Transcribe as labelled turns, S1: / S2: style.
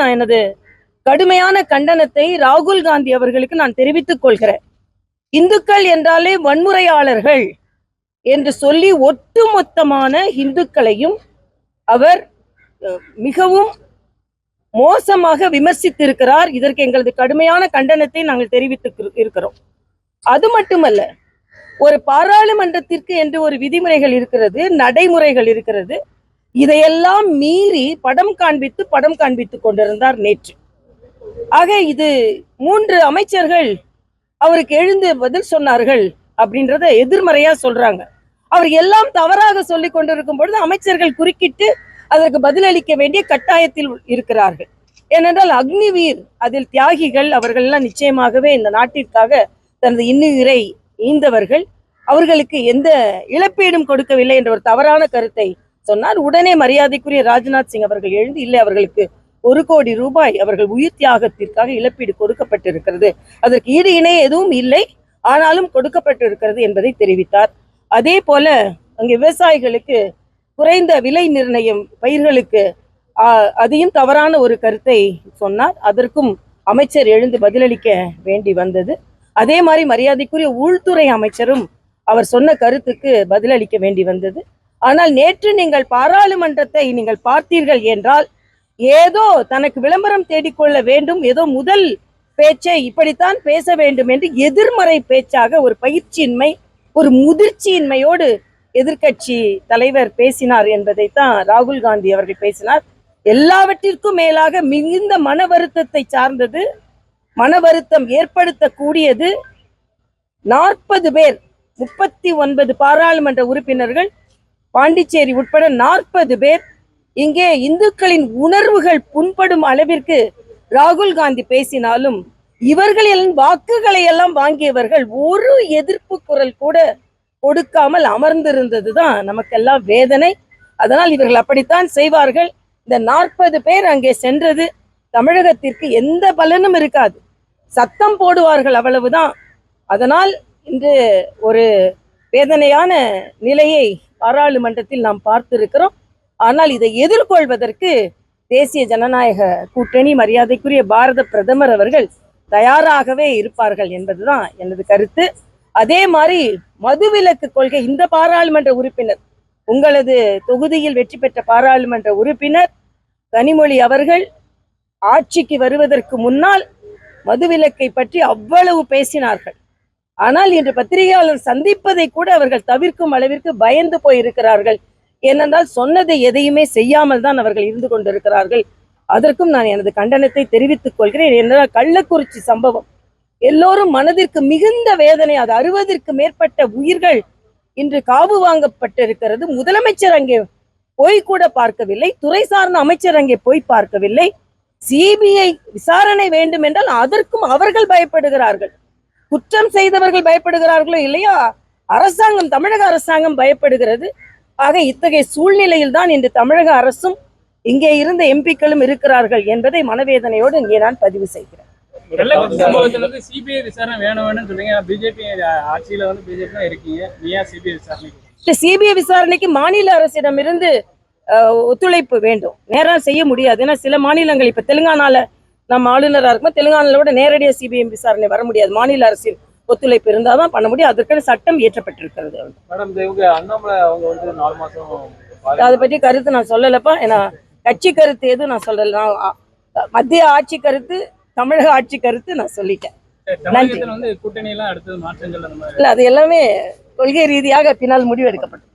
S1: நான் எனது கடுமையான கண்டனத்தை ராகுல் காந்தி அவர்களுக்கு நான் தெரிவித்துக் கொள்கிறேன். இந்துக்கள் என்றாலே வன்முறையாளர்கள் என்று சொல்லி ஒட்டுமொத்தமான இந்துக்களையும் அவர் மிகவும் மோசமாக விமர்சித்திருக்கிறார். இதற்கு எங்களது கடுமையான கண்டனத்தை நாங்கள் தெரிவித்து இருக்கிறோம். அது மட்டுமல்ல ஒரு பாராளுமன்றத்திற்கு என்று ஒரு விதிமுறைகள் இருக்கிறது நடைமுறைகள் இருக்கிறது. இதையெல்லாம் மீறி படம் காண்பித்து படம் காண்பித்துக் கொண்டிருந்தார் நேற்று. ஆக இது மூன்று அமைச்சர்கள் அவருக்கு எழுந்து பதில் சொன்னார்கள் அப்படின்றத எதிர்மறையா சொல்றாங்க. அவர் எல்லாம் தவறாக சொல்லி கொண்டிருக்கும் பொழுது அமைச்சர்கள் குறுக்கிட்டு அதற்கு பதிலளிக்க வேண்டிய கட்டாயத்தில் இருக்கிறார்கள். ஏனென்றால் அக்னிவீர் அதில் தியாகிகள் அவர்கள் எல்லாம் நிச்சயமாகவே இந்த நாட்டிற்காக தனது இன்னுயிரை ஈந்தவர்கள். அவர்களுக்கு எந்த இழப்பீடும் கொடுக்கவில்லை என்ற ஒரு தவறான கருத்தை சொன்னார் உடனே மரியாதைக்குரிய ராஜ்நாத் சிங் அவர்கள் எழுந்து இல்லை அவர்களுக்கு ஒரு கோடி ரூபாய் அவர்கள் உயிர் தியாகத்திற்காக இழப்பீடு கொடுக்கப்பட்டிருக்கிறது. அதற்கு ஈடு இணை எதுவும் இல்லை. ஆனாலும் கொடுக்கப்பட்டிருக்கிறது என்பதை தெரிவித்தார். அதே போல அங்கே விவசாயிகளுக்கு குறைந்த விலை நிர்ணயம் பயிர்களுக்கு அதையும் தவறான ஒரு கருத்தை சொன்னார். அதற்கும் அமைச்சர் எழுந்து பதிலளிக்க வேண்டி வந்தது. அதே மாதிரி மரியாதைக்குரிய உள்துறை அமைச்சரும் அவர் சொன்ன கருத்துக்கு பதிலளிக்க வேண்டி வந்தது. ஆனால் நேற்று நீங்கள் பாராளுமன்றத்தை நீங்கள் பார்த்தீர்கள் என்றால் ஏதோ தனக்கு விளம்பரம் தேடிக்கொள்ள வேண்டும் ஏதோ முதல் பேச்சை இப்படித்தான் பேச வேண்டும் என்று எதிர்மறை பேச்சாக ஒரு பயிற்சியின்மை ஒரு முதிர்ச்சியின்மையோடு எதிர்க்கட்சி தலைவர் பேசினார் என்பதைத்தான் ராகுல் காந்தி அவர்கள் பேசினார். எல்லாவற்றிற்கும் மேலாக மிகுந்த மன வருத்தத்தை சார்ந்தது மன வருத்தம் ஏற்படுத்தக்கூடியது. நாற்பது பேர் முப்பத்தி ஒன்பது பாராளுமன்ற உறுப்பினர்கள் பாண்டிச்சேரி உட்பட நாற்பது பேர் இங்கே இந்துக்களின் உணர்வுகள் புண்படும் அளவிற்கு ராகுல் காந்தி பேசினாலும் இவர்களின் வாக்குகளை எல்லாம் வாங்கியவர்கள் ஒரு எதிர்ப்பு குரல் கூட கொடுக்காமல் அமர்ந்திருந்ததுதான் நமக்கெல்லாம் வேதனை. அதனால் இவர்கள் அப்படித்தான் செய்வார்கள். இந்த நாற்பது பேர் அங்கே சென்றது தமிழகத்திற்கு எந்த பலனும் இருக்காது. சத்தம் போடுவார்கள் அவ்வளவுதான். அதனால் இன்று ஒரு வேதனையான நிலையை பாராளுமன்றத்தில் நாம் பார்த்திருக்கிறோம். ஆனால் இதை எதிர்கொள்வதற்கு தேசிய ஜனநாயக கூட்டணி மரியாதைக்குரிய பாரத பிரதமர் அவர்கள் தயாராகவே இருப்பார்கள் என்பதுதான் எனது கருத்து. அதே மாதிரி மதுவிலக்கு கொள்கை இந்த பாராளுமன்ற உறுப்பினர் உங்களது தொகுதியில் வெற்றி பெற்ற பாராளுமன்ற உறுப்பினர் கனிமொழி அவர்கள் ஆட்சிக்கு வருவதற்கு முன்னால் மதுவிலக்கை பற்றி அவ்வளவு பேசினார்கள். ஆனால் இன்று பத்திரிகையாளர் சந்திப்பதை கூட அவர்கள் தவிர்க்கும் அளவிற்கு பயந்து போயிருக்கிறார்கள். ஏனென்றால் சொன்னதை எதையுமே செய்யாமல் தான் அவர்கள் இருந்து கொண்டிருக்கிறார்கள். அதற்கும் நான் எனது கண்டனத்தை தெரிவித்துக் கொள்கிறேன். என்றால் கள்ளக்குறிச்சி சம்பவம். எல்லோரும் மனதிற்கு மிகுந்த வேதனை அது அறுபதற்கு மேற்பட்ட உயிர்கள் இன்று காவு வாங்கப்பட்டிருக்கிறது. முதலமைச்சர் அங்கே போய் கூட பார்க்கவில்லை. துறை சார்ந்த அமைச்சர் அங்கே போய் பார்க்கவில்லை. சிபிஐ விசாரணை வேண்டும் என்றால் அதற்கும் அவர்கள் பயப்படுகிறார்கள். குற்றம் செய்தவர்கள் பயப்படுகிறார்களோ இல்லையா அரசாங்கம் தமிழக அரசாங்கம் பயப்படுகிறது. ஆக இத்தகைய சூழ்நிலையில் தான் இன்று தமிழக அரசும் இங்கே இருந்த எம்பிக்களும் இருக்கிறார்கள் என்பதை மனவேதனையோடு இங்கே நான் பதிவு செய்கிறேன்.
S2: சிபிஐ
S1: விசாரணைக்கு மாநில அரசிடமிருந்து அஹ், ஒத்துழைப்பு வேண்டும். நேரம் செய்ய முடியாது. ஏன்னா சில மாநிலங்கள் இப்ப தெலுங்கானால நம்ம ஆளுநராக இருக்கும் தெலுங்கானால விட நேரடியாக சிபிஐ விசாரணை வர முடியாது. மாநில அரசின் ஒத்துழைப்பு இருந்தால் தான் பண்ண முடியும். அதற்கான சட்டம் இயற்றப்பட்டிருக்கிறது
S2: மேடம் இந்த இவங்க அண்ணாமலை அவங்க வந்து நாலு மாசம்
S1: அதை பற்றி கருத்து நான் சொல்லலப்பா. ஏன்னா கட்சி கருத்து எதுவும் நான் சொல்லல. நான் மத்திய ஆட்சி கருத்து தமிழக ஆட்சி கருத்து நான் சொல்லிட்டேன்.
S2: மாதிரி.
S1: இல்ல அது எல்லாமே கொள்கை ரீதியாக பின்னால் முடிவெடுக்கப்பட்டது